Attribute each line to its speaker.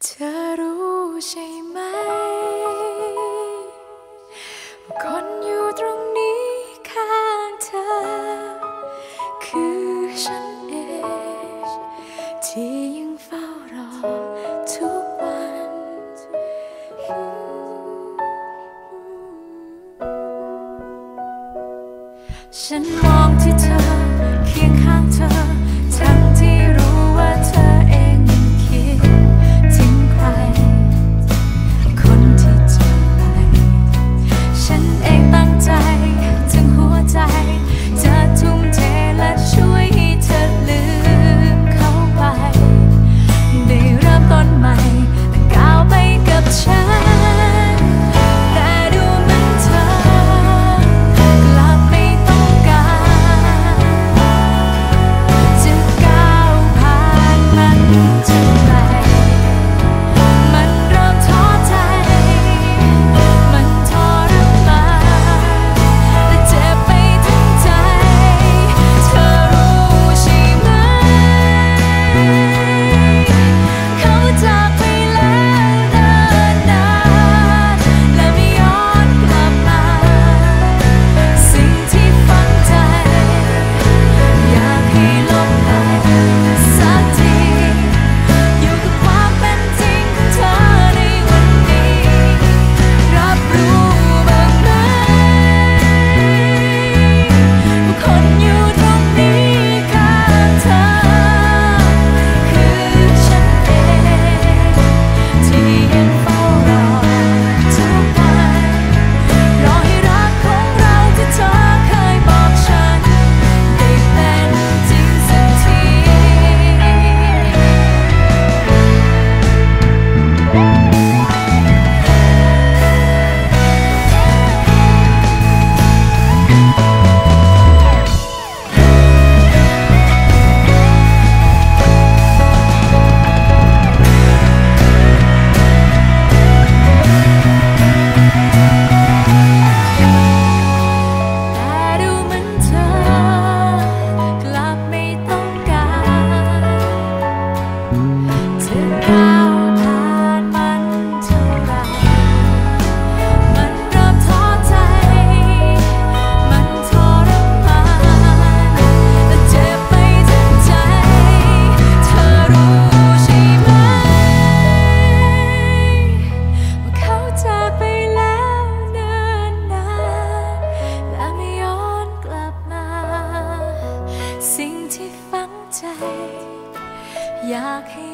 Speaker 1: เธอรู้ใช่ไหม คนอยู่ตรงนี้ข้างเธอ คือฉันเอง ที่ยังเฝ้ารอทุกวัน ฉันมองที่เธอ เคียงข้างเธอ อยากให้